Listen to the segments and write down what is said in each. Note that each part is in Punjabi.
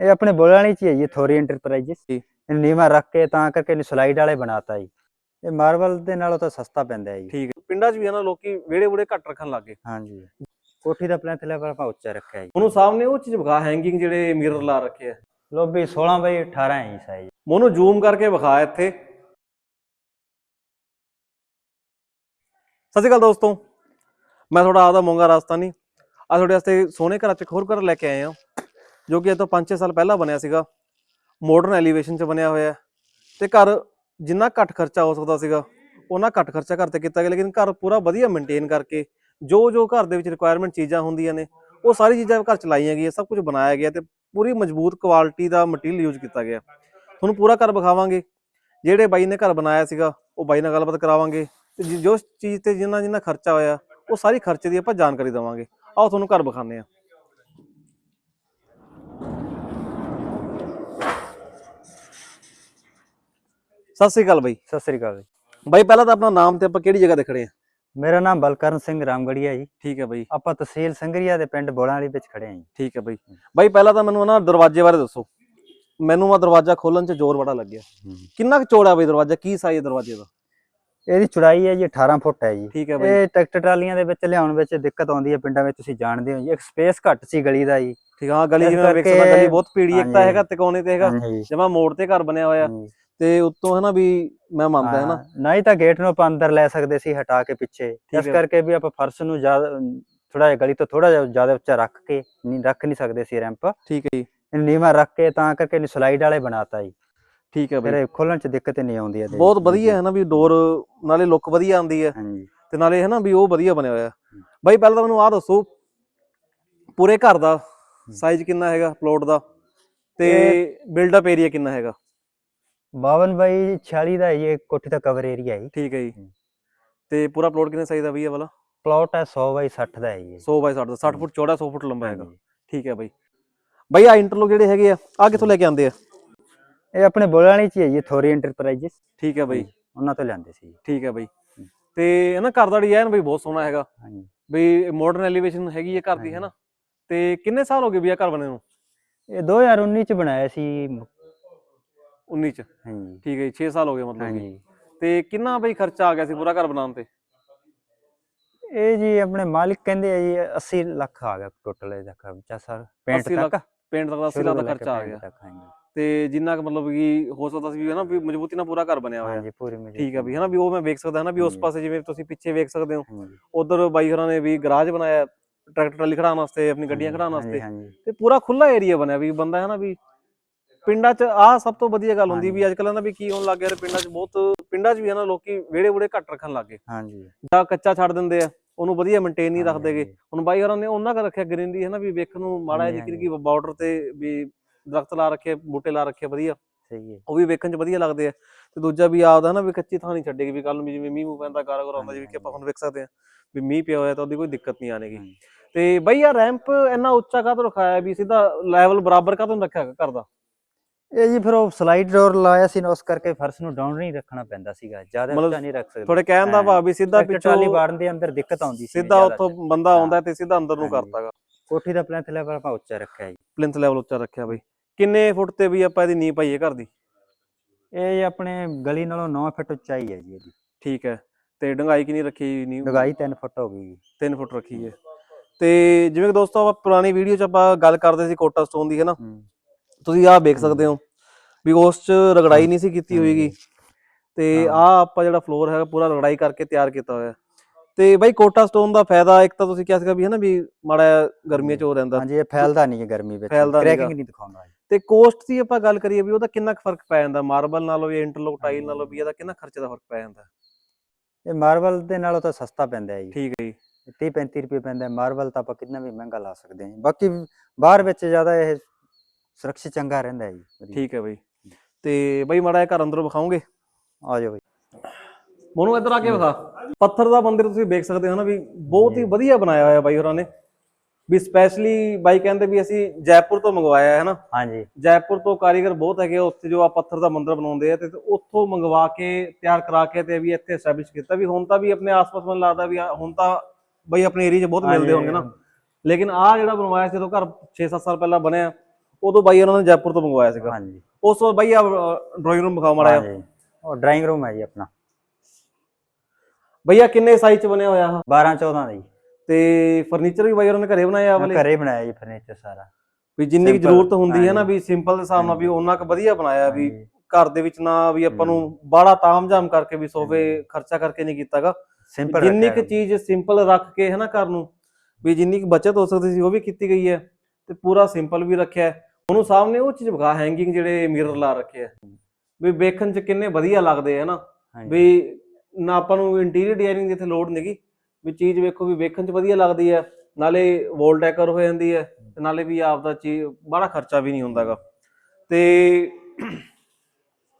ਇਹ ਆਪਣੇ ਬੋਲਣ ਵਾਲੀ ਚ ਹੀ ਹੈ ਜੀ ਥੋਰੀ ਇੰਟਰਪ੍ਰਾਈਜ਼ਸ ਜੀ। ਇਹਨੂੰ ਨੀਵਾਂ ਰੱਖ ਕੇ ਤਾਂ ਕਰਕੇ ਇਹਨੂੰ ਸਲਾਈਡ ਵਾਲੇ ਬਣਾਤਾ ਜੀ। ਇਹ ਮਾਰਬਲ ਦੇ ਨਾਲੋਂ ਤਾਂ ਸਸਤਾ ਪੈਂਦਾ ਹੈ ਜੀ। ਠੀਕ ਹੈ। ਪਿੰਡਾਂ 'ਚ ਵੀ ਨਾ ਲੋਕੀ ਵਿਹੜੇ ਵੂੜੇ ਘੱਟ ਰੱਖਣ ਲੱਗੇ ਹਾਂਜੀ। ਕੋਠੀ ਦਾ ਪਲੈਂਥ ਲੈਵਲ ਆਪਾਂ ਉੱਚਾ ਰੱਖਿਆ ਜੀ। ਉਹਨੂੰ ਸਾਹਮਣੇ ਉਹ ਚੀਜ਼ ਵਿਖਾ ਹੈਂਗਿੰਗ ਜਿਹੜੇ ਮਿਰਰ ਲਾ ਰੱਖੇ ਆ। ਲੋਬੀ 16 ਬਾਈ 18 ਹੈ ਜੀ। ਸਾਈਜ਼ ਮੋਨੂੰ ਜ਼ੂਮ ਕਰਕੇ ਵਿਖਾ ਇੱਥੇ। ਸਤਿ ਸ਼੍ਰੀ ਅਕਾਲ ਦੋਸਤੋ। ਮੈਂ ਤੁਹਾਡਾ ਆਪਦਾ ਮੋਂਗਾ ਰਾਜਸਥਾਨੀ ਆ ਤੁਹਾਡੇ ਵਾਸਤੇ ਸੋਹਣੇ ਘਰਾਂ ਚ ਇੱਕ ਹੋਰ ਘਰ ਲੈ ਕੇ ਆਏ ਹਾਂ। ਜੋ ਕਿ ਇਹ ਤੋਂ 5-6 ਸਾਲ ਪਹਿਲਾਂ ਬਣਿਆ ਸੀਗਾ। ਮਾਡਰਨ ਐਲੀਵੇਸ਼ਨ ਚ ਬਣਿਆ ਹੋਇਆ ਹੈ। ਤੇ ਘਰ ਜਿੰਨਾ ਘੱਟ ਖਰਚਾ ਹੋ ਸਕਦਾ ਸੀਗਾ ਉਹਨਾਂ ਘੱਟ ਖਰਚਾ ਘਰ ਤੇ ਕੀਤਾ ਗਿਆ, ਲੇਕਿਨ ਘਰ ਪੂਰਾ ਵਧੀਆ ਮੇਨਟੇਨ ਕਰਕੇ, ਜੋ ਜੋ ਘਰ ਦੇ ਵਿੱਚ ਰਿਕੁਆਇਰਮੈਂਟ ਚੀਜ਼ਾਂ ਹੁੰਦੀਆਂ ਨੇ, ਉਹ ਸਾਰੀ ਚੀਜ਼ਾਂ ਘਰ ਚ ਲਾਈਆਂ ਗਈਆਂ, ਸਭ ਕੁਝ ਬਣਾਇਆ ਗਿਆ ਤੇ ਪੂਰੀ ਮਜ਼ਬੂਤ ਕੁਆਲਿਟੀ ਦਾ ਮਟੀਰੀਅਲ ਯੂਜ਼ ਕੀਤਾ ਗਿਆ। ਤੁਹਾਨੂੰ ਪੂਰਾ ਘਰ ਵਿਖਾਵਾਂਗੇ। ਜਿਹੜੇ ਬਾਈ ਨੇ ਘਰ ਬਣਾਇਆ ਸੀਗਾ, ਉਹ ਬਾਈ ਨਾਲ ਗੱਲਬਾਤ ਕਰਾਵਾਂਗੇ। ਤੇ ਜਿ- ਜੋ ਚੀਜ਼ ਤੇ ਜਿੰਨਾ ਜਿੰਨਾ ਖਰਚਾ ਹੋਇਆ, ਉਹ ਸਾਰੀ ਖਰਚੇ ਦੀ ਆਪਾਂ ਜਾਣਕਾਰੀ ਦੇਵਾਂਗੇ। ਆਓ ਤੁਹਾਨੂੰ ਘਰ ਵਿਖਾਉਂਦੇ ਆ ਸਤਿ ਸ੍ਰੀ ਅਕਾਲ ਬਾਈ। ਸਤਿ ਸ੍ਰੀ ਅਕਾਲ ਜੀ। ਬਾਈ ਪਹਿਲਾਂ ਤਾਂ ਆਪਣਾ ਨਾਮ ਤੇ ਆਪਾਂ ਕਿਹੜੀ ਜਗ੍ਹਾ ਤੇ ਖੜੇ ਆ? ਮੇਰਾ ਨਾਮ ਬਲਕਰਨ ਸਿੰਘ ਰਾਮਗੜੀਆ ਜੀ। ਠੀਕ ਹੈ ਬਾਈ। ਆਪਾਂ ਤਹਿਸੀਲ ਸੰਗਰੀਆ ਦੇ ਪਿੰਡ ਬੋਲਾਂ ਵਾਲੀ ਵਿੱਚ ਖੜੇ ਹਾਂ ਜੀ। ਠੀਕ ਹੈ ਬਾਈ। ਬਾਈ ਪਹਿਲਾਂ ਤਾਂ ਮੈਨੂੰ ਨਾ ਦਰਵਾਜ਼ੇ ਬਾਰੇ ਦੱਸੋ। ਮੈਨੂੰ ਆ ਦਰਵਾਜ਼ਾ ਖੋਲਣ 'ਚ ਜ਼ੋਰ ਬੜਾ ਲੱਗਿਆ। ਕਿੰਨਾ ਕੁ ਚੌੜਾ ਬਾਈ ਦਰਵਾਜ਼ਾ? ਕੀ ਸਾਈਜ਼ ਦਰਵਾਜ਼ੇ ਦਾ? ਇਹਦੀ ਚੌੜਾਈ ਹੈ ਜੀ 18 ਫੁੱਟ ਹੈ ਜੀ। ਠੀਕ ਹੈ ਬਾਈ। ਇਹ ਟਰੈਕਟਰ ਟਰਾਲੀਆਂ ਦੇ ਵਿੱਚ ਲਿਆਉਣ ਵਿੱਚ ਦਿੱਕਤ ਆਉਂਦੀ ਹੈ ਪਿੰਡਾਂ ਵਿੱਚ ਤੁਸੀਂ ਜਾਣਦੇ ਹੋ ਜੀ। ਇੱਕ ਸਪੇਸ ਘੱਟ ਸੀ ਗਲੀ ਦਾ ਜੀ। ਠੀਕ ਆ ਗਲੀ ਜਿਵੇਂ ਵੇਖ ਸਕਦਾ ਗਲੀ ਬਹੁਤ ਪੀੜੀ ਇੱਕ ਤਾਂ। ਹੈਗਾ ਤਿਕੋਣੇ ਤੇ ਹੈਗਾ। ਜਿਵੇਂ ਮੋੜ ਤੇ ਘਰ ਬਣਿਆ ਹੋਇਆ। ਤੇ ਉੱਤੋਂ ਹੈ ਨਾ ਵੀ ਮੈਂ ਮੰਨਦਾ ਹੈ ਨਾ ਹਾਂ, ਨਾ ਹੀ ਤਾਂ ਗੇਟ ਨੂੰ ਆਪਾਂ ਅੰਦਰ ਲੈ ਸਕਦੇ ਸੀ ਹਟਾ ਕੇ ਪਿੱਛੇ। ਇਸ ਹੈ। ਕਰਕੇ ਵੀ ਆਪਾਂ ਫਰਸ਼ ਨੂੰ ਜ਼ਿਆਦਾ ਥੋੜਾ ਜਿਹਾ ਗਲੀ ਤੋਂ ਥੋੜਾ ਜਿਹਾ ਜ਼ਿਆਦਾ ਉੱਚਾ ਰੱਖ ਕੇ ਨਹੀਂ ਰੱਖ ਨਹੀਂ ਸਕਦੇ ਸੀ ਰੈਂਪ ਠੀਕ ਹੈ ਜੀ। ਨੀਵਾਂ ਰੱਖ ਕੇ ਤਾਂ ਕਰਕੇ ਇਹਨੂੰ ਸਲਾਈਡ ਵਾਲੇ ਬਣਾਤਾ ਜੀ। ਠੀਕ ਹੈ ਬਾਈ। ਖੋਲਣ ਚ ਦਿੱਕਤ ਨਹੀਂ ਆਉਂਦੀ ਇਹਦੇ ਬਹੁਤ। ਵਧੀਆ ਹੈ ਨਾ ਵੀ ਡੋਰ ਨਾਲੇ ਲੁੱਕ ਵਧੀਆ ਆਉਂਦੀ ਹੈ। ਹਾਂਜੀ। ਤੇ ਨਾਲੇ ਹੈ ਨਾ ਵੀ ਉਹ ਵਧੀਆ ਬਣਿਆ ਹੋਇਆ। ਬਾਈ ਪਹਿਲਾਂ ਤਾਂ ਮੈਨੂੰ ਆਹ ਦੱਸੋ ਪੂਰੇ ਘਰ ਦਾ ਸਾਈਜ਼ ਕਿੰਨਾ ਹੈਗਾ ਪਲੋਟ ਦਾ? ਤੇ ਬਿਲਡ ਅਪ ਏਰੀਆ ਕਿੰਨਾ ਹੈਗਾ? 52 ਬਾਈ 46 ਦਾ ਹੈ ਜੀ ਇਹ ਕੋਠੀ ਦਾ ਕਵਰ ਏਰੀਆ ਹੈ ਠੀਕ ਹੈ ਜੀ। ਹੂੰ। ਤੇ ਪੂਰਾ ਪਲੋਟ ਕਿੰਨੇ ਸਾਈਜ਼ ਦਾ ਵੀ ਇਹ ਵਾਲਾ? ਪਲਾਟ ਹੈ 100 ਬਾਈ 60 ਦਾ ਹੈ ਜੀ। 100 ਬਾਈ 60 ਦਾ 60 ਫੁੱਟ ਚੌੜਾ 100 ਫੁੱਟ ਲੰਬਾ ਹੈਗਾ। ਹਾਂਜੀ। ਠੀਕ ਹੈ ਬਾਈ। ਬਾਈ ਆ ਇੰਟਰਲੋਕ ਜਿਹੜੇ ਹੈਗੇ ਆ ਆ ਕਿੱਥੋਂ ਲੈ ਕੇ ਆਂਦੇ ਆ? ਇਹ ਆਪਣੇ ਬੋਲਣ ਵਾਲੀ ਚ ਹੀ ਹੈ ਜੀ ਥੋਰੀ ਇੰਟਰਪ੍ਰਾਈਜ਼ਸ ਠੀਕ ਹੈ ਬਾਈ। ਉਹਨਾਂ ਤੋਂ ਲਿਆਂਦੇ ਸੀ ਜੀ। ਠੀਕ ਹੈ ਬਾਈ। ਤੇ ਇਹ ਨਾ ਘਰ ਦਾ ਡਿਜ਼ਾਈਨ ਬਈ ਬਹੁਤ ਸੋਹਣਾ ਹੈਗਾ। ਹਾਂਜੀ। ਬਈ ਮਾਡਰਨ ਐਲੀਵੇਸ਼ਨ ਹੈਗੀ ਹੈ ਘਰ ਦੀ ਹੈ ਨਾ? ਤੇ ਕਿੰਨੇ ਸਾਲ ਹੋ ਗਏ ਵੀ ਆ ਘਰ ਬਣੇ ਨੂੰ? ਇਹ 2019 ਚ ਬਣਾਇਆ ਸੀ 19 ਚ। ਹਾਂਜੀ। ਠੀਕ ਹੈ ਜੀ 6 ਸਾਲ ਹੋ ਗਏ ਮਤਲਬ ਹਾਂਜੀ। ਤੇ ਕਿੰਨਾ ਬਈ ਖਰਚਾ ਆ ਗਿਆ ਸੀ ਪੂਰਾ ਘਰ ਬਣਾਉਣ ਤੇ? ਇਹ ਜੀ ਆਪਣੇ ਮਾਲਿਕ ਕਹਿੰਦੇ ਆ ਜੀ 80 ਲੱਖ ਆ ਗਿਆ ਟੋਟਲ ਇਹਦਾ ਖਰਚਾ ਸਰ ਪੇਂਟ 80 ਲੱਖ ਤੱਕ। ਪੇਂਟ ਤੱਕ ਦਾ 80 ਸ਼ੁਰੂ ਲੱਖ ਤੋਂ ਦਾ ਖਰਚਾ ਆ ਗਿਆ। ਤੇ ਜਿੰਨਾ ਕੁ ਮਤਲਬ ਕਿ ਹੋ ਸਕਦਾ ਸੀ ਵੀ ਹੈ ਨਾ ਵੀ ਮਜ਼ਬੂਤੀ ਨਾਲ ਪੂਰਾ ਘਰ ਬਣਿਆ ਹੋਇਆ। ਹਾਂਜੀ ਪੂਰੀ ਮਜ਼ਬੂਤੀ ਠੀਕ ਹੈ ਵੀ ਹੈ ਨਾ ਵੀ ਉਹ ਮੈਂ ਵੇਖ ਸਕਦਾ ਹੈ ਨਾ ਵੀ ਉਸ। ਪਾਸੇ ਜਿਵੇਂ ਤੁਸੀਂ ਪਿੱਛੇ ਵੇਖ ਸਕਦੇ ਹੋ। ਉਧਰ ਬਾਈ ਹੋਰਾਂ ਨੇ ਵੀ ਗਰਾਜ ਬਣਾਇਆ ਟਰੈਕਟਰ ਟਰਾਲੀ ਖੜਾਉਣ ਵਾਸਤੇ ਆਪਣੀ ਗੱਡੀਆਂ ਖੜਾਉਣ ਹਾਂਜੀ, ਵਾਸਤੇ ਤੇ ਪੂਰਾ ਖੁੱਲਾ ਏਰੀਆ ਬਣਿਆ ਵੀ ਬੰਦਾ ਹੈ ਨਾ ਵੀ ਪਿੰਡਾਂ 'ਚ ਆਹ ਸਭ ਤੋਂ ਵਧੀਆ ਗੱਲ ਹੁੰਦੀ ਵੀ ਅੱਜ ਕੱਲ੍ਹ ਨਾ ਵੀ ਕੀ ਹੋਣ ਲੱਗ ਗਿਆ ਪਿੰਡਾਂ 'ਚ ਬਹੁਤ ਪਿੰਡਾਂ 'ਚ ਵੀ ਹੈ ਨਾ ਲੋਕੀ ਵਿਹੜੇ ਵੂੜੇ ਘੱਟ ਰੱਖਣ ਲੱਗ ਗਏ। ਹਾਂਜੀ। ਜਾਂ ਕੱਚਾ ਛੱਡ ਦਿੰਦੇ ਆ ਉਹਨੂੰ ਵਧੀਆ ਮੇਨਟੇਨ ਨਹੀਂ ਰੱਖਦੇਗੇ। ਹੁਣ ਬਾਈ ਹੋਰਾਂ ਨੇ ਉਹਨਾਂ ਕਰ ਰੱਖਿਆ ਗ੍ਰੀਨਰੀ ਹੈ ਨਾ ਵੀ ਵੇਖਣ ਨੂੰ ਮਾੜਾ ਜਿਹਾ ਨਿੱਕੀ ਬਾਰਡਰ ਤੇ ਵੀ ਦਰਖਤ ਲਾ ਰੱਖੇ ਬੂਟੇ ਲਾ ਰੱਖੇ ਵਧੀਆ। ਸਹੀ ਹੈ। ਉਹ ਵੀ ਵੇਖਣ 'ਚ ਵਧੀਆ ਲੱਗਦੇ ਆ। ਤੇ ਦੂਜਾ ਵੀ ਆਪਦਾ ਨਾ ਵੀ ਕੱਚੀ ਥਾਂ ਨਹੀਂ ਛੱਡੇਗੀ ਵੀ ਕੱਲ ਨੂੰ ਜਿਵੇਂ ਮੀਂਹ ਮੂੰਹ ਪੈਂਦਾ ਕਾਰਗਰ ਆਉਂਦਾ ਜਿਵੇਂ ਕਿ ਆਪਾਂ ਹੁਣ ਵੇਖ ਸਕਦੇ ਆ ਵੀ ਮੀਂਹ ਪਿਆ ਹੋਇਆ ਤਾਂ ਉਹਦੀ ਕੋਈ ਦਿੱਕਤ ਨਹੀਂ ਆਣੇਗੀ। ਤੇ ਬਈ ਆ ਰੈਂਪ ਇੰਨਾ ਉੱਚਾ ਕਾਹਤੋਂ ਰਖਾਇਆ ਵੀ ਸਿੱਧਾ ਲੈਵਲ ਬਰਾਬਰ ਕਾਹਤੋਂ ਰੱਖਿਆ ਘਰ ਦਾ? ਇਹ ਜੀ ਫਿਰ ਉਹ ਸਲਾਈਡ ਡੋਰ ਲਾਇਆ ਸੀ ਨਾ ਉਸ ਕਰਕੇ ਫਰਸ਼ ਨੂੰ ਡਾਊਨ ਨਹੀਂ ਰੱਖਣਾ ਪੈਂਦਾ ਸੀਗਾ। ਜ਼ਿਆਦਾ ਉੱਚਾ ਨਹੀਂ ਰੱਖ ਸਕਦੇ। ਥੋੜੇ ਕਹਿਣ ਦਾ। ਭਾਵ ਵੀ ਸਿੱਧਾ ਟਰੈਕਟਰ ਟਰਾਲੀ ਪਿੱਛੋਂ ਬਾੜਨ ਦੇ ਅੰਦਰ ਦਿੱਕਤ ਆਉਂਦੀ ਸੀ ਸਿੱਧਾ ਉੱਥੋਂ ਬੰਦਾ ਆਉਂਦਾ ਤੇ ਸਿੱਧਾ ਅੰਦਰ ਨੂੰ। ਕਰਤਾਗਾ ਕੋਠੀ ਦਾ ਪਲੈਂਥ ਲੈਵਲ ਆਪਾਂ ਉੱਚਾ ਰੱਖਿਆ ਜੀ। ਪਲਿੰਥ ਲੈਵਲ ਉੱਚਾ ਰੱਖਿਆ ਬਈ। ਕਿੰਨੇ ਫੁੱਟ ਤੇ ਵੀ ਆਪਾਂ ਇਹਦੀ ਨੀਂਹ ਪਾਈਏ ਘਰ ਦੀ? ਇਹ ਆਪਣੇ ਗਲੀ ਨਾਲੋਂ 9 ਫੁੱਟ ਉਚਾਈ ਹੈ ਜੀ ਇਹਦੀ। ਠੀਕ ਹੈ। ਤੇ ਡੰਗਾਈ ਕਿੰਨੀ ਰੱਖੀ ਨੀ ਡੂੰਘਾਈ 3 ਫੁੱਟ ਹੋ ਗਈ ਜੀ। 3 ਫੁੱਟ ਰੱਖੀ ਹੈ। ਤੇ ਜਿਵੇਂ ਕਿ ਦੋਸਤੋ ਆਪਾਂ ਪੁਰਾਣੀ ਵੀਡੀਓ 'ਚ ਆਪਾਂ ਗੱਲ ਕਰਦੇ ਸੀ ਕੋਟਾ ਸਟੋਨ ਦੀ ਹੈ ਨਾ। ਤੁਸੀਂ ਆਹ ਵੇਖ ਸਕਦੇ ਹੋ। ਵੀ ਉਸ 'ਚ ਰਗੜਾਈ ਨਹੀਂ ਸੀ ਕੀਤੀ ਹੋਈਗੀ। ਤੇ। ਆਹ ਆਪਾਂ ਜਿਹੜਾ ਫਲੋਰ ਹੈਗਾ ਪੂਰਾ ਰਗੜਾਈ ਕਰਕੇ ਤਿਆਰ ਕੀਤਾ ਹੋਇਆ। ਤੇ ਬਾਈ ਕੋਟਾ ਸਟੋਨ ਦਾ ਫਾਇਦਾ ਇੱਕ ਤਾਂ ਤੁਸੀਂ ਕਿਹਾ ਸੀਗਾ ਵੀ ਹੈ ਨਾ ਵੀ ਮਾੜਾ ਗਰਮੀਆਂ 'ਚ ਹੋ ਰਹਿੰਦਾ ਹਾਂਜੀ ਇਹ ਫੈਲਦਾ ਨਹੀਂ ਹੈ ਗਰਮੀ ਵਿੱਚ। ਕ੍ਰੈਕਿੰਗ ਨਹੀਂ ਦਿਖਾਉਂਦਾ। ਤੇ ਕੋਸਟ ਦੀ ਆਪਾਂ ਗੱਲ ਕਰੀਏ ਵੀ ਉਹਦਾ ਕਿੰਨਾ ਕੁ ਫ਼ਰਕ ਪੈ ਜਾਂਦਾ? ਮਾਰਬਲ ਨਾਲੋਂ ਜਾਂ ਇੰਟਰਲੋਕ ਟਾਈਲ ਨਾਲੋਂ ਵੀ ਇਹਦਾ ਕਿੰਨਾ ਖਰਚੇ ਦਾ ਫ਼ਰਕ ਪੈ ਜਾਂਦਾ? ਇਹ ਮਾਰਬਲ ਦੇ ਨਾਲੋਂ ਤਾਂ ਸਸਤਾ ਪੈਂਦਾ ਹੈ ਜੀ। ਠੀਕ ਹੈ ਜੀ। 30 35 ਰੁਪਏ ਪੈਂਦਾ ਮਾਰਬਲ ਤਾਂ ਆਪਾਂ ਕਿੰਨਾ ਵੀ ਮਹਿੰਗਾ ਲਾ ਸਕਦੇ ਹਾਂ। ਬਾਕੀ ਬਾਹਰ ਵਿੱਚ ਜ਼ਿਆਦਾ ਇਹ ਸੁਰੱਖਿਅਤ ਚੰਗਾ ਰਹਿੰਦਾ ਹੈ ਜੀ। ਠੀਕ ਹੈ ਬਈ। ਤੇ ਬਈ ਮਾੜਾ ਜਿਹਾ ਘਰ ਅੰਦਰੋਂ ਵਿਖਾਓਗੇ? ਆ ਜਾਓ ਬਈ। ਮੋਨੂੰ ਇੱਧਰ ਆ ਕੇ ਵਿਖਾ। ਪੱਥਰ ਦਾ ਮੰਦਿਰ ਤੁਸੀਂ ਵੇਖ ਸਕਦੇ ਹੋ ਨਾ ਵੀ ਬਹੁਤ ਹੀ ਵਧੀਆ ਬਣਾਇਆ ਹੋਇਆ ਬਾਈ ਹੋਰਾਂ ਨੇ। ਵੀ ਸਪੈਸ਼ਲੀ ਬਾਈ ਕਹਿੰਦੇ ਵੀ ਅਸੀਂ ਜੈਪੁਰ ਤੋਂ ਮੰਗਵਾਇਆ ਹੈ ਨਾ। ਹਾਂਜੀ। ਜੈਪੁਰ ਤੋਂ ਕਾਰੀਗਰ ਬਹੁਤ ਹੈਗੇ ਆ, ਉੱਥੇ ਜੋ ਆ ਪੱਥਰ ਦਾ ਮੰਦਿਰ ਬਣਾਉਂਦੇ ਆ ਤੇ ਤੇ ਉੱਥੋਂ ਮੰਗਵਾ ਕੇ ਤਿਆਰ ਕਰਾ ਕੇ ਤੇ ਵੀ ਇੱਥੇ ਐਸਟੈਬਲਿਸ਼ ਕੀਤਾ। ਵੀ ਹੁਣ ਤਾਂ ਵੀ ਆਪਣੇ ਆਸ-ਪਾਸ ਮੈਨੂੰ ਲੱਗਦਾ ਵੀ ਆ- ਹੁਣ ਤਾਂ ਬਈ ਆਪਣੇ ਏਰੀਆ 'ਚ ਬਹੁਤ ਮਿਲਦੇ ਹੋਣਗੇ ਨਾ। ਲੇਕਿਨ ਆ ਜਿਹੜਾ ਬਣਵਾਇਆ ਸੀ ਜਦੋਂ ਘਰ 6-7 ਸਾਲ ਪਹਿਲਾਂ ਬਣਿਆ ਉਦੋਂ ਬਾਈ ਉਹਨਾਂ ਨੇ ਜੈਪੁਰ ਤੋਂ ਮੰਗਵਾਇਆ ਸੀਗਾ। ਹਾਂਜੀ। ਉਸ ਤੋਂ ਬਾਈ ਆ ਡਰਾਇੰਗ ਰੂਮ ਵਿਖਾਓ ਮਾੜਾ ਜਿਹਾ। ਹਾਂਜੀ। ਉਹ ਡਰਾਇੰਗ ਰੂਮ ਹੈ ਜੀ ਆਪਣਾ। ਭਈਆ ਕਿੰਨੇ ਸਾਈਜ਼ ਚ ਬਣਿਆ ਹੋਇਆ? ਆ 12 14 ਦਾ ਜੀ। ਤੇ ਫਰਨੀਚਰ ਵੀ ਬਾਈ ਉਹਨਾਂ ਨੇ ਘਰੇ ਬਣਾਇਆ ਵਾਲੇ? ਘਰੇ ਬਣਾਇਆ ਜੀ ਫਰਨੀਚਰ ਸਾਰਾ। ਵੀ ਜਿੰਨੀ ਕੁ simple, ਜ਼ਰੂਰਤ ਹੁੰਦੀ ਹੈ ਨਾ। ਵੀ ਸਿੰਪਲ ਦੇ ਹਿਸਾਬ ਨਾਲ ਵੀ ਉਹਨਾਂ ਕੁ ਵਧੀਆ ਬਣਾਇਆ ਵੀ ਹਾਂਜੀ। ਘਰ ਦੇ ਵਿੱਚ ਨਾ ਵੀ ਆਪਾਂ ਨੂੰ ਬਾੜਾ ਤਾਮਝਾਮ ਕਰਕੇ ਵੀ ਸੋਫੇ ਖਰਚਾ ਕਰਕੇ ਨਹੀਂ ਕੀਤਾਗਾ। ਸਿੰਪਲ ਜਿੰਨੀ ਕੁ ਚੀਜ਼ ਸਿੰਪਲ ਰੱਖ ਕੇ ਹੈ ਨਾ ਘਰ ਨੂੰ ਵੀ ਜਿੰਨੀ ਕੁ ਬਚਤ ਹੋ ਸਕਦੀ ਸੀ ਉਹ ਵੀ ਕੀਤੀ ਗਈ ਹੈ ਤੇ ਪੂਰਾ ਸਿੰਪਲ ਵੀ ਰੱਖਿਆ ਹੈ। ਉਹਨੂੰ ਸਾਹਮਣੇ ਉਹ ਚੀਜ਼ ਵਿਖਾ ਹੈਂਗਿੰਗ ਜਿਹੜੇ ਮਿਰਰ ਲਾ ਰੱਖੇ ਆ। ਵੀ ਵੇਖਣ ਚ ਕਿੰਨੇ ਵਧੀਆ ਲੱਗਦੇ ਆ ਨਾ। ਵੀ ਨਾ ਆਪਾਂ ਨੂੰ ਇੰਟੀਰੀਅਰ ਡਿਜ਼ਾਈਨਿੰਗ ਦੀ ਇੱਥੇ ਲੋੜ ਨਹੀਂਗੀ ਵੀ ਚੀਜ਼ ਵੇਖੋ ਵੀ ਵੇਖਣ ਚ ਵਧੀਆ ਲੱਗਦੀ ਹੈ ਨਾਲੇ ਵਾਲ ਡੈਕਰ ਹੋ ਜਾਂਦੀ ਹੈ ਤੇ ਨਾਲੇ ਵੀ ਆਪ ਦਾ ਚੀਜ਼ ਬੜਾ ਖਰਚਾ ਵੀ ਨਹੀਂ ਹੁੰਦਾਗਾ। ਤੇ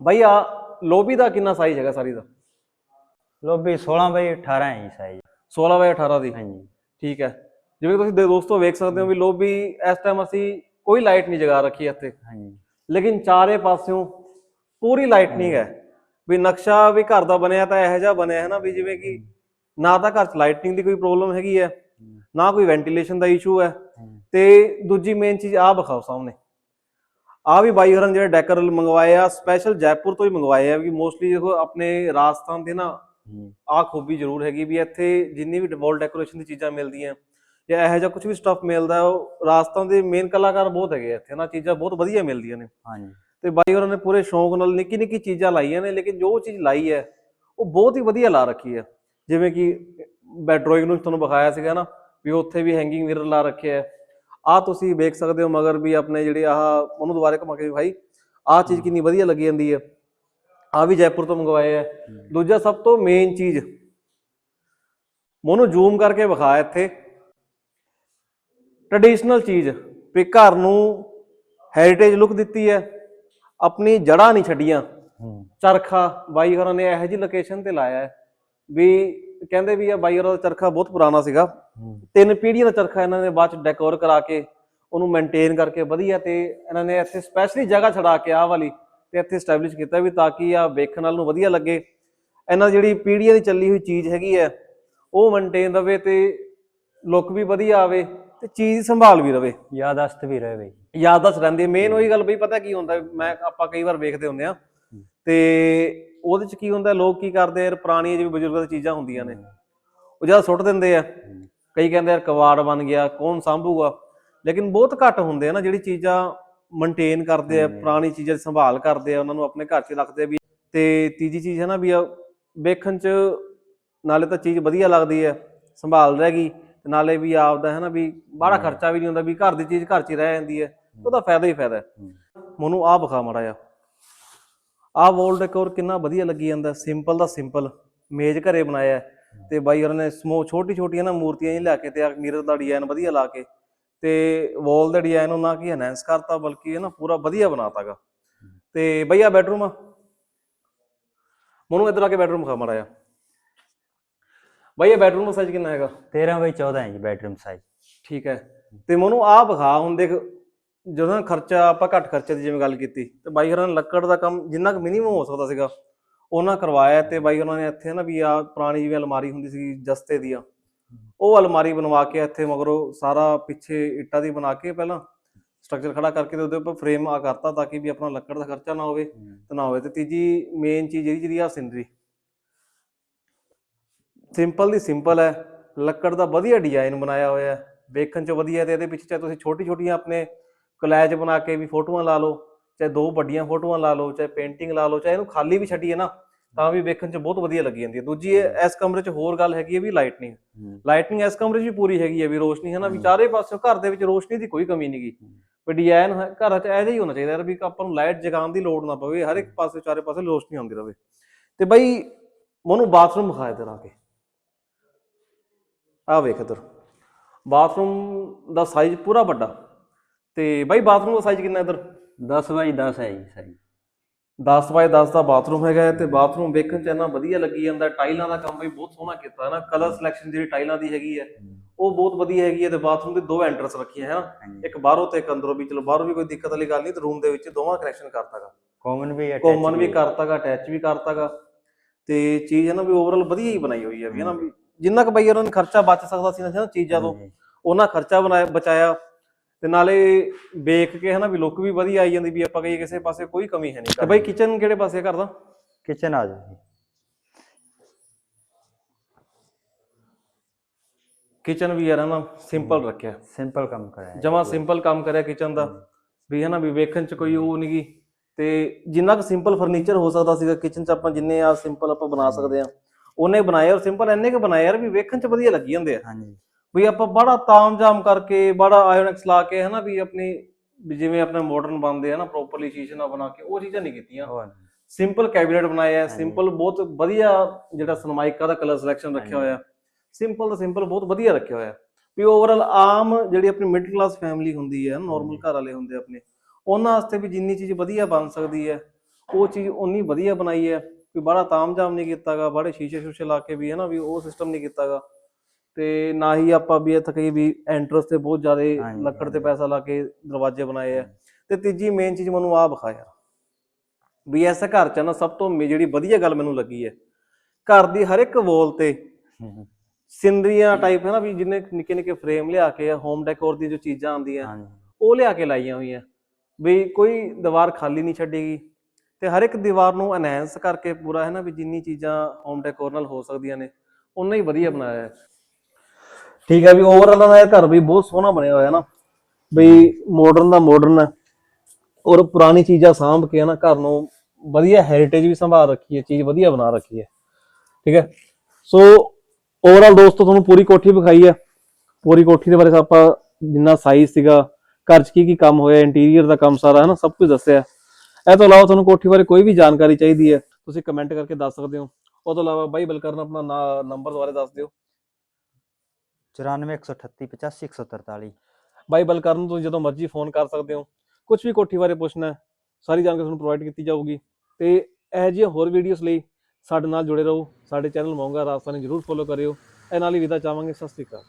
ਬਾਈ ਆ ਲੋਬੀ ਦਾ ਕਿੰਨਾ ਸਾਈਜ਼ ਹੈਗਾ ਸਾਰੀ ਦਾ? ਲੋਬੀ 16 ਬਾਈ 18 ਹੈ ਜੀ ਸਾਈਜ਼ 16 ਬਾਈ 18 ਦੀ। ਹਾਂਜੀ। ਠੀਕ ਹੈ। ਜਿਵੇਂ ਤੁਸੀਂ ਦੋਸਤੋ ਵੇਖ ਸਕਦੇ ਹੋ ਵੀ ਲੋਬੀ ਇਸ ਟਾਈਮ ਅਸੀਂ ਕੋਈ ਲਾਈਟ ਨਹੀਂ ਜਗਾ ਰੱਖੀ ਇੱਥੇ ਹਾਂਜੀ ਲੇਕਿਨ ਚਾਰੇ ਪਾਸਿਓਂ ਪੂਰੀ ਲਾਈਟਨਿੰਗ ਹੈ। ਵੀ ਨਕਸ਼ਾ ਵੀ ਘਰ ਦਾ ਬਣਿਆ ਤਾਂ ਇਹੋ ਜਿਹਾ ਬਣਿਆ ਹੈ ਨਾ ਵੀ ਜਿਵੇਂ ਕਿ ਨਾ ਤਾਂ ਘਰ 'ਚ ਲਾਈਟਨਿੰਗ ਦੀ ਕੋਈ ਪ੍ਰੋਬਲਮ ਹੈਗੀ ਹੈ ਨਾ ਕੋਈ ਵੈਂਟੀਲੇਸ਼ਨ ਦਾ ਇਸ਼ੂ ਹੈ। ਤੇ ਦੂਜੀ ਮੇਨ ਚੀਜ਼ ਆਹ ਵਿਖਾਓ ਸਾਹਮਣੇ। ਆ ਵੀ ਬਾਈ ਹੋਰਾਂ ਨੇ ਜਿਹੜੇ ਡੈਕਰ ਮੰਗਵਾਏ ਆ ਸਪੈਸ਼ਲ ਜੈਪੁਰ ਤੋਂ ਹੀ ਮੰਗਵਾਏ ਆ ਵੀ ਮੋਸਟਲੀ ਦੇਖੋ ਆਪਣੇ ਰਾਜਸਥਾਨ ਦੇ ਨਾ ਆਹ ਖੂਬੀ ਜ਼ਰੂਰ ਹੈਗੀ ਵੀ ਇੱਥੇ ਜਿੰਨੀ ਵੀ ਵਾਲ ਡੈਕੋਰੇਸ਼ਨ ਦੀ ਚੀਜ਼ਾਂ ਮਿਲਦੀਆਂ ਜਾਂ ਇਹੋ ਜਿਹਾ ਕੁਝ ਵੀ ਸਟੱਫ ਮਿਲਦਾ ਉਹ ਰਾਜਸਥਾਨ ਦੇ ਮੇਨ ਕਲਾਕਾਰ ਬਹੁਤ ਹੈਗੇ ਆ ਇੱਥੇ ਨਾ ਚੀਜ਼ਾਂ ਬਹੁਤ ਵਧੀਆ ਮਿਲਦੀਆਂ ਨੇ। ਹਾਂਜੀ। ਤੇ ਬਾਈ ਹੋਰਾਂ ਨੇ ਪੂਰੇ ਸ਼ੌਂਕ ਨਾਲ ਨਿੱਕੀ ਨਿੱਕੀ ਚੀਜ਼ਾਂ ਲਾਈਆਂ ਨੇ ਲੇਕਿਨ ਜੋ ਚੀਜ਼ ਲਾਈ ਹੈ ਉਹ ਬਹੁਤ ਹੀ ਵਧੀਆ ਲਾ ਰੱਖੀ ਹੈ। ਜਿਵੇਂ ਕਿ ਬੈਡਰੋਇੰਗ ਨੂੰ ਤੁਹਾਨੂੰ ਵਿਖਾਇਆ ਸੀਗਾ ਨਾ ਵੀ ਉੱਥੇ ਵੀ ਹੈਂਗਿੰਗ ਮਿਰਰ ਲਾ ਰੱਖਿਆ ਹੈ। ਆਹ ਤੁਸੀਂ ਵੇਖ ਸਕਦੇ ਹੋ ਮਗਰ ਵੀ ਆਪਣੇ ਜਿਹੜੇ ਆਹ ਉਹਨੂੰ ਦੁਬਾਰੇ ਘੁਮਾ ਕੇ ਭਾਈ ਆਹ ਚੀਜ਼ ਕਿੰਨੀ ਵਧੀਆ ਲੱਗੀ ਜਾਂਦੀ ਹੈ। ਆ ਵੀ ਜੈਪੁਰ ਤੋਂ ਮੰਗਵਾਏ ਹੈ। ਦੂਜਾ ਸਭ ਤੋਂ ਮੇਨ ਚੀਜ਼ ਮੋਨੂੰ ਜ਼ੂਮ ਕਰਕੇ ਵਿਖਾ ਇੱਥੇ। ਟ੍ਰੈਡੀਸ਼ਨਲ ਚੀਜ਼ ਵੀ ਘਰ ਨੂੰ ਹੈਰੀਟੇਜ ਲੁੱਕ ਦਿੱਤੀ ਹੈ ਆਪਣੀ ਜੜ੍ਹਾਂ ਨਹੀਂ ਛੱਡੀਆਂ। ਚਰਖਾ ਬਾਈ ਹੋਰਾਂ ਨੇ ਇਹੋ ਜਿਹੀ ਲੋਕੇਸ਼ਨ ਤੇ ਲਾਇਆ ਹੈ ਵੀ ਕਹਿੰਦੇ ਵੀ ਆ ਬਾਈ ਹੋਰਾਂ ਦਾ ਚਰਖਾ ਬਹੁਤ ਪੁਰਾਣਾ ਸੀਗਾ। ਤਿੰਨ ਪੀੜ੍ਹੀਆਂ ਦਾ ਚਰਖਾ ਇਹਨਾਂ ਨੇ ਬਾਅਦ ਚ ਡੈਕੋਰ ਕਰਾ ਕੇ ਉਹਨੂੰ ਮੇਨਟੇਨ ਕਰਕੇ ਵਧੀਆ ਤੇ ਇਹਨਾਂ ਨੇ ਇੱਥੇ ਸਪੈਸ਼ਲੀ ਜਗ੍ਹਾ ਛਡਾ ਕੇ ਆਹ ਵਾਲੀ ਤੇ ਇੱਥੇ ਸਟੈਬਲਿਸ਼ ਕੀਤਾ ਵੀ ਤਾਂ ਕਿ ਆ ਵੇਖਣ ਵਾਲ ਨੂੰ ਵਧੀਆ ਲੱਗੇ। ਇਹਨਾਂ ਜਿਹੜੀ ਪੀੜ੍ਹੀਆਂ ਦੀ ਚੱਲੀ ਹੋਈ ਚੀਜ਼ ਹੈਗੀ ਹੈ ਉਹ ਮੇਨਟੇਨ ਰਵੇ ਤੇ ਲੁੱਕ ਵੀ ਵਧੀਆ ਆਵੇ। ਤੇ ਚੀਜ਼ ਦੀ ਸੰਭਾਲ ਵੀ ਰਵੇ। ਯਾਦਾਸ਼ਤ ਵੀ ਰਹੇ ਬਈ ਯਾਦਦਾਸ਼ਤ ਰਹਿੰਦੀ ਮੇਨ ਉਹੀ ਗੱਲ ਬਈ ਪਤਾ ਕੀ ਹੁੰਦਾ? ਮੈਂ ਆਪਾਂ ਕਈ ਵਾਰ ਵੇਖਦੇ ਹੁੰਦੇ ਆ ਤੇ ਉਹਦੇ ਚ ਕੀ ਹੁੰਦਾ? ਲੋਕ ਕੀ ਕਰਦੇ ਆ? ਯਾਰ ਪੁਰਾਣੀਆਂ ਜਿਵੇਂ ਬਜ਼ੁਰਗਾਂ ਦੀ ਚੀਜ਼ਾਂ ਹੁੰਦੀਆਂ ਨੇ। ਉਹ ਜਦ ਸੁੱਟ ਦਿੰਦੇ ਆ। ਕਈ ਕਹਿੰਦੇ ਯਾਰ ਕਵਾੜ ਬਣ ਗਿਆ ਕੌਣ ਸੰਭੂਗਾ? ਲੇਕਿਨ ਬਹੁਤ ਘੱਟ ਹੁੰਦੇ ਆ ਨਾ ਜਿਹੜੀ ਚੀਜ਼ਾਂ ਮੇਨਟੇਨ ਕਰਦੇ ਆ। ਪੁਰਾਣੀ ਚੀਜ਼ਾਂ ਦੀ ਸੰਭਾਲ ਕਰਦੇ ਆ ਉਹਨਾਂ ਨੂੰ ਆਪਣੇ ਘਰ 'ਚ ਰੱਖਦੇ ਆ ਵੀ ਤੇ ਤੀਜੀ ਚੀਜ਼ ਹੈ ਨਾ ਵੀ ਆ ਵੇਖਣ 'ਚ ਨਾਲੇ ਤਾਂ ਚੀਜ਼ ਵਧੀਆ ਲੱਗਦੀ ਹੈ ਸੰਭਾਲ ਰਹੇਗੀ ਤੇ ਨਾਲੇ ਵੀ ਆਪਦਾ ਹੈ ਨਾ ਵੀ ਬਾਹਲਾ ਖਰਚਾ ਵੀ ਨਹੀਂ ਹੁੰਦਾ ਵੀ ਘਰ ਦੀ ਚੀਜ਼ ਘਰ 'ਚ ਹੀ ਰਹਿ ਜਾਂਦੀ ਹੈ। ਉਹਦਾ ਫਾਇਦਾ ਹੀ ਫਾਇਦਾ ਹੈ। ਮੈਨੂੰ ਆਹ ਵਿਖਾ ਮਾੜਾ ਜਿਹਾ। ਆਹ ਵਾਲ ਡੈਕੋਰ ਕਿੰਨਾ ਵਧੀਆ ਲੱਗੀ ਜਾਂਦਾ ਸਿੰਪਲ ਦਾ ਸਿੰਪਲ ਮੇਜ਼ ਘਰੇ ਬਣਾਇਆ ਤੇ ਬਾਈ ਉਹਨਾਂ ਨੇ ਸਮੋ ਛੋਟੀ ਛੋਟੀਆਂ ਨਾ ਮੂਰਤੀਆਂ ਹੀ ਲਿਆ ਕੇ ਤੇ ਆ ਮਿਰਰ ਦਾ ਡਿਜ਼ਾਈਨ ਵਧੀਆ ਲਾ ਕੇ ਤੇ ਵਾਲ ਦਾ ਡਿਜ਼ਾਈਨ ਉਹਨਾਂ ਕੀ ਐਨਹਾਂਸ ਕਰਤਾ ਬਲਕਿ ਇਹ ਨਾ ਪੂਰਾ ਵਧੀਆ ਬਣਾਤਾਗਾ ਤੇ ਬਈ ਆ ਬੈਡਰੂਮ ਆ। ਮਨੂੰ ਇੱਧਰ ਆ ਕੇ ਬੈਡਰੂਮ ਖਾ ਮਾੜਾ ਜਿਹਾ। ਬਈ ਇਹ ਬੈਡਰੂਮ ਦਾ ਸਾਈਜ਼ ਕਿੰਨਾ ਹੈਗਾ? 13 ਬਾਈ 14 ਹੈ ਜੀ ਬੈਡਰੂਮ ਸਾਈਜ਼ ਠੀਕ ਹੈ। ਤੇ ਮੈਨੂੰ ਆਹ ਵਿਖਾ ਹੁਣ ਦੇਖ ਜਦੋਂ ਖਰਚਾ ਆਪਾਂ ਘੱਟ ਖਰਚੇ ਦੀ ਜਿਵੇਂ ਗੱਲ ਕੀਤੀ ਤੇ ਬਾਈ ਹੋਰਾਂ ਨੇ ਲੱਕੜ ਦਾ ਕੰਮ ਜਿੰਨਾ ਕੁ ਮਿਨੀਮਮ ਹੋ ਸਕਦਾ ਸੀਗਾ ਉਹਨਾਂ ਕਰਵਾਇਆ ਤੇ ਬਾਈ ਉਹਨਾਂ ਨੇ ਇੱਥੇ ਨਾ ਵੀ ਆ ਪੁਰਾਣੀ ਜਿਵੇਂ ਅਲਮਾਰੀ ਹੁੰਦੀ ਸੀ ਜਸਤੇ ਦੀਆਂ ਉਹ ਅਲਮਾਰੀ ਬਣਵਾ ਕੇ ਇੱਥੇ ਮਗਰੋਂ ਸਾਰਾ ਪਿੱਛੇ ਇੱਟਾਂ ਦੀ ਬਣਾ ਕੇ ਪਹਿਲਾਂ ਸਟਰਕਚਰ ਖੜਾ ਕਰਕੇ ਤੇ ਉਹਦੇ ਉੱਪਰ ਫਰੇਮ ਆ ਕਰਤਾ ਤਾਂ ਕਿ ਵੀ ਆਪਣਾ ਲੱਕੜ ਦਾ ਖਰਚਾ ਨਾ ਹੋਵੇ ਤੇ ਨਾ ਹੋਵੇ। ਤੇ ਤੀਜੀ ਮੇਨ ਚੀਜ਼ ਜਿਹੜੀ ਜਿਹੜੀ ਆ ਸਿਨਰੀ ਸਿੰਪਲ ਦੀ ਸਿੰਪਲ ਹੈ ਲੱਕੜ ਦਾ ਵਧੀਆ ਡਿਜ਼ਾਈਨ ਬਣਾਇਆ ਹੋਇਆ ਹੈ ਵੇਖਣ ਚ ਵਧੀਆ ਤੇ ਇਹਦੇ ਪਿੱਛੇ ਚਾਹੇ ਤੁਸੀਂ ਛੋਟੀ ਛੋਟੀਆਂ ਆਪਣੇ ਕੋਲੇਜ ਬਣਾ ਕੇ ਵੀ ਫੋਟੋਆਂ ਲਾ ਲਓ ਚਾਹੇ ਦੋ ਵੱਡੀਆਂ ਫੋਟੋਆਂ ਲਾ ਲਓ ਚਾਹੇ ਪੇਂਟਿੰਗ ਲਾ ਲਓ ਚਾਹੇ ਇਹਨੂੰ ਖਾਲੀ ਵੀ ਛੱਡੀਏ ਨਾ ਤਾਂ ਵੀ ਵੇਖਣ ਚ ਬਹੁਤ ਵਧੀਆ ਲੱਗੀ ਜਾਂਦੀ ਹੈ। ਦੂਜੀ ਇਸ ਕਮਰੇ ਚ ਹੋਰ ਗੱਲ ਹੈਗੀ ਹੈ ਵੀ ਲਾਈਟਨਿੰਗ ਲਾਈਟਨਿੰਗ ਇਸ ਕਮਰੇ 'ਚ ਵੀ ਪੂਰੀ ਹੈਗੀ ਹੈ ਵੀ ਰੋਸ਼ਨੀ ਹੈ ਨਾ ਵੀ। ਚਾਰੇ ਪਾਸਿਓਂ ਘਰ ਦੇ ਵਿੱਚ ਰੋਸ਼ਨੀ ਦੀ ਕੋਈ ਕਮੀ ਨਹੀਂਗੀ। ਹਮ। ਵੀ ਡਿਜ਼ਾਈਨ ਘਰਾਂ 'ਚ ਜਿਹਾ ਹੀ ਹੋਣਾ ਚਾਹੀਦਾ ਯਾਰ ਵੀ ਆਪਾਂ ਨੂੰ ਲਾਈਟ ਜਗਾਉਣ ਦੀ ਲੋੜ ਨਾ ਪਵੇ ਹਰ ਇੱਕ ਪਾਸੇ ਚਾਰੇ ਪਾਸੇ ਰੋਸ਼ਨੀ ਆਉਂਦੀ ਰਹੇ ਤੇ ਬਈ ਮੈਨੂੰ ਬਾਥਰੂਮ ਵਿਖਾ ਇੱਧਰ ਆ ਕੇ। ਆ ਵੇਖ ਇੱਧਰ। ਬਾਥਰੂਮ ਦਾ ਸਾਈਜ਼ ਪੂਰਾ ਵੱਡਾ। ਤੇ ਬਈ ਬਾਥਰੂਮ ਦਾ ਸਾਈਜ਼ ਕਿੰਨਾ ਇੱਧਰ? 10 ਬਾਈ 10 ਹੈ ਜੀ ਸਾਈਜ਼ 10 ਬਾਏ 10 ਦਾ ਬਾਥਰੂਮ ਹੈਗਾ ਤੇ ਬਾਥਰੂਮ ਵੇਖਣ 'ਚ ਇੰਨਾ ਵਧੀਆ ਲੱਗੀ ਜਾਂਦਾ। ਟਾਈਲਾਂ ਦਾ ਕੰਮ ਵੀ ਬਹੁਤ ਸੋਹਣਾ ਕੀਤਾ ਹੈ ਨਾ। ਕਲਰ ਸਿਲੈਕਸ਼ਨ ਜਿਹੜੀ ਟਾਈਲਾਂ ਦੀ ਹੈਗੀ ਹੈ ਉਹ ਬਹੁਤ ਵਧੀਆ ਹੈਗੀ ਹੈ ਤੇ ਬਾਥਰੂਮ ਦੇ ਦੋ ਐਂਟਰਸ ਰੱਖੀਆਂ ਹੈ ਨਾ। ਇੱਕ ਬਾਹਰੋਂ ਤੇ ਇੱਕ ਅੰਦਰੋਂ ਵੀ। ਚਲੋ ਬਾਹਰੋਂ ਵੀ ਕੋਈ ਦਿੱਕਤ ਵਾਲੀ ਗੱਲ ਨਹੀਂ ਤੇ ਰੂਮ ਦੇ ਵਿੱਚ ਦੋਵਾਂ ਕਨੈਕਸ਼ਨ ਕਰਤਾਗਾ। ਕਾਮਨ ਵੀ ਹੈ ਕਾਮਨ ਵੀ ਕਰਤਾਗਾ ਅਟੈਚ ਵੀ ਕਰਤਾਗਾ। ਤੇ ਚੀਜ਼ ਹੈ ਨਾ ਵੀ ਓਵਰਆਲ ਵਧੀਆ ਹੀ ਬਣਾਈ ਹੋਈ ਹੈ ਵੀ ਹੈ ਨਾ ਵੀ। ਜਿੰਨਾ ਕੁ ਬਈ ਉਹਨਾਂ ਨੇ ਖਰਚਾ ਬਚ ਸਕਦਾ ਸੀ ਨਾ ਚੀਜ਼ਾਂ ਤੋਂ ਉਹਨਾਂ ਖਰਚਾ ਬਣਾਇਆ ਬਚਾਇਆ। ਤੇ ਨਾਲੇ ਵੇਖ ਕੇ ਹਨਾ ਵੀ ਲੁੱਕ ਵੀ ਵਧੀਆ ਆਈ ਜਾਂਦੀ ਵੀ ਆਪਾਂ ਕਹੀਏ ਕਿਸੇ ਪਾਸੇ ਕੋਈ ਕਮੀ ਹੈ ਨਹੀਂ ਤੇ ਬਾਈ ਕਿਚਨ ਕਿਹੜੇ ਪਾਸੇ ਆ ਘਰ ਦਾ? ਕਿਚਨ ਆ ਜਾਓ ਜੀ। ਕਿਚਨ ਵੀ ਯਾਰ ਨਾ ਸਿੰਪਲ ਰੱਖਿਆ। ਸਿੰਪਲ ਕੰਮ ਕਰਾਇਆ ਜਮਾ ਸਿੰਪਲ ਕੰਮ ਕਰਿਆ ਕਿਚਨ ਦਾ। ਵੀ ਹਨਾ ਵੀ ਵੇਖਣ ਚ ਕੋਈ ਉਹ ਨਹੀਂਗੀ ਤੇ ਜਿੰਨਾ ਕੁ ਸਿੰਪਲ ਫਰਨੀਚਰ ਹੋ ਸਕਦਾ ਸੀਗਾ ਕਿਚਨ ਚ ਆਪਾਂ ਜਿੰਨੇ ਆ ਸਿੰਪਲ ਆਪਾਂ ਬਣਾ ਸਕਦੇ ਆ। ਉਹਨੇ ਬਣਾਏ ਔਰ ਸਿੰਪਲ ਇੰਨੇ ਕੁ ਬਣਾਏ ਯਾਰ ਵੀ ਵੇਖਣ ਚ ਵਧੀਆ ਲੱਗੀ ਜਾਂਦੇ ਆ। ਹਾਂਜੀ। ਵੀ ਆਪਾਂ ਬੜਾ ਤਾਮਝਾਮ ਕਰਕੇ ਬੜਾ ਆਇਓਨਿਕਸ ਲਾ ਕੇ ਹਨਾ ਵੀ ਆਪਣੀ ਵੀ ਜਿਵੇਂ ਆਪਣੇ ਮਾਡਰਨ ਬਣਦੇ ਆ ਨਾ ਪ੍ਰੋਪਰਲੀ ਸ਼ੀਸ਼ੇ ਨਾਲ ਬਣਾ ਕੇ ਉਹ ਚੀਜ਼ਾਂ ਨਹੀਂ ਕੀਤੀਆਂ। ਸਿੰਪਲ ਕੈਬਿਨੇਟ ਬਣਾਏ ਆ ਹਾਂਜੀ। ਸਿੰਪਲ ਬਹੁਤ ਵਧੀਆ ਜਿਹੜਾ ਸਨਮਾਈਕਾ ਦਾ ਕਲਰ ਸਿਲੈਕਸ਼ਨ ਰੱਖਿਆ। ਹੋਇਆ। ਸਿੰਪਲ ਦਾ ਸਿੰਪਲ ਬਹੁਤ ਵਧੀਆ ਰੱਖਿਆ ਹੋਇਆ। ਵੀ ਓਵਰਆਲ ਆਮ ਜਿਹੜੀ ਆਪਣੀ ਮਿਡਲ ਕਲਾਸ ਫੈਮਿਲੀ ਹੁੰਦੀ ਹੈ ਨਾਰਮਲ ਘਰ ਵਾਲੇ ਹੁੰਦੇ ਆਪਣੇ ਉਹਨਾਂ ਵਾਸਤੇ ਵੀ ਜਿੰਨੀ ਚੀਜ਼ ਵਧੀਆ ਬਣ ਸਕਦੀ ਹੈ ਉਹ ਚੀਜ਼ ਉਨੀ ਵਧੀਆ ਬਣਾਈ ਹੈ। ਵੀ ਬੜਾ ਤਾਮਝਾਮ ਨਹੀਂ ਕੀਤਾਗਾ ਬੜੇ ਸ਼ੀਸ਼ੇ ਸ਼ੂਸ਼ੇ ਲਾ ਕੇ ਵੀ ਹੈ ਨਾ ਵੀ ਉਹ ਸਿਸਟਮ ਨਹੀਂ ਕੀਤਾਗਾ। ਤੇ ਨਾ ਹੀ ਆਪਾਂ ਵੀ ਇੱਥੇ ਕਹੀ ਵੀ ਐਂਟਰਸ ਤੇ ਬਹੁਤ ਜ਼ਿਆਦਾ ਹਾਂਜੀ, ਲੱਕੜ ਤੇ ਹਾਂਜੀ। ਪੈਸਾ ਲਾ ਕੇ ਦਰਵਾਜ਼ੇ ਬਣਾਏ ਆ। ਤੇ ਤੀਜੀ ਮੇਨ ਚੀਜ਼ ਮੈਨੂੰ ਆ ਵਿਖਾਇਆ ਵੀ ਇਸ ਘਰ ਚ ਨਾ ਸਭ ਤੋਂ ਮੇ- ਜਿਹੜੀ ਵਧੀਆ ਗੱਲ ਮੈਨੂੰ ਲੱਗੀ ਹੈ ਘਰ ਦੀ ਹਰ ਇੱਕ ਵੋਲ ਤੇ ਹੂੰ, ਸਿੰਦਰੀਆਂ ਟਾਈਪ ਹੈ ਨਾ ਵੀ ਜਿੰਨੇ ਨਿੱਕੇ ਨਿੱਕੇ ਫਰੇਮ ਲਿਆ ਕੇ ਹੋਮ ਡੈਕੋਰ ਦੀ ਜੋ ਚੀਜ਼ਾਂ ਆਉਂਦੀਆਂ ਹਾਂਜੀ ਉਹ ਲਿਆ ਕੇ ਲਾਈਆਂ ਹੋਈਆਂ। ਵੀ ਕੋਈ ਦੀਵਾਰ ਖਾਲੀ ਨਹੀਂ ਛੱਡੇਗੀ। ਤੇ ਹਰ ਇੱਕ ਦੀਵਾਰ ਨੂੰ ਐਨਹਾਂਸ ਕਰਕੇ ਪੂਰਾ ਹੈ ਨਾ ਵੀ ਜਿੰਨੀ ਚੀਜ਼ਾਂ ਹੋਮ ਡੈਕੋਰ ਨਾਲ ਹੋ ਸਕਦੀਆਂ ਨੇ ਉਨਾ ਹੀ ਵਧੀਆ ਬਣਾਇਆ ਹੈ। ਠੀਕ ਹੈ ਵੀ ਓਵਰਆਲ ਦਾ ਇਹ ਘਰ ਵੀ ਬਹੁਤ ਸੋਹਣਾ ਬਣਿਆ ਹੋਇਆ ਨਾ ਬਈ ਮਾਡਰਨ ਦਾ ਮਾਡਰਨ ਹੈ, ਔਰ ਪੁਰਾਣੀ ਚੀਜ਼ਾਂ ਸਾਂਭ ਕੇ ਨਾ ਘਰ ਨੂੰ ਵਧੀਆ ਹੈਰੀਟੇਜ ਵੀ ਸੰਭਾਲ ਰੱਖੀ ਹੈ, ਚੀਜ਼ ਵਧੀਆ ਬਣਾ ਰੱਖੀ ਹੈ। ਠੀਕ ਹੈ? ਸੋ ਓਵਰਆਲ ਦੋਸਤੋ, ਤੁਹਾਨੂੰ ਪੂਰੀ ਕੋਠੀ ਵਿਖਾਈ ਹੈ। ਪੂਰੀ ਕੋਠੀ ਦੇ ਬਾਰੇ ਆਪਾਂ ਜਿੰਨਾ ਸਾਈਜ਼ ਸੀਗਾ, ਘਰ 'ਚ ਕੀ ਕੀ ਕੰਮ ਹੋਇਆ ਇੰਟੀਰੀਅਰ ਦਾ ਕੰਮ ਸਾਰਾ ਹੈ ਨਾ, ਸਭ ਕੁਝ ਦੱਸਿਆ ਇਹ ਤੋਂ ਇਲਾਵਾ ਤੁਹਾਨੂੰ ਕੋਠੀ ਬਾਰੇ ਕੋਈ ਵੀ ਜਾਣਕਾਰੀ ਚਾਹੀਦੀ ਹੈ ਤੁਸੀਂ ਕਮੈਂਟ ਕਰਕੇ ਦੱਸ ਸਕਦੇ ਹੋ। ਉਹ ਤੋਂ ਇਲਾਵਾ ਬਾਈ ਬਲਕਰਨ ਆਪਣਾ ਨੰਬਰ ਦੁਬਾਰਾ ਦੱਸ ਦਿਓ। 94 138 85 143 ਬਾਈ ਬਲਕਰਨ ਨੂੰ ਤੁਸੀਂ ਜਦੋਂ ਮਰਜ਼ੀ ਫੋਨ ਕਰ ਸਕਦੇ ਹੋ। ਕੁਝ ਵੀ ਕੋਠੀ ਬਾਰੇ ਪੁੱਛਣਾ ਹੈ ਸਾਰੀ ਜਾਣਕਾਰੀ ਤੁਹਾਨੂੰ ਪ੍ਰੋਵਾਈਡ ਕੀਤੀ ਜਾਊਗੀ। ਤੇ ਇਹ ਜਿਹੀਆਂ ਹੋਰ ਵੀਡੀਓਜ਼ ਲਈ ਸਾਡੇ ਨਾਲ ਜੁੜੇ ਰਹੋ। ਸਾਡੇ ਚੈਨਲ ਮੌਂਗਾ ਰਾਸਤਾ ਨੇ ਜਰੂਰ ਫੋਲੋ ਕਰਿਓ। ਇਹ ਨਾਲ ਹੀ ਵਿਦਾ ਚਾਹਾਂਗੇ। ਸਤਿ ਸ਼੍ਰੀ ਅਕਾਲ।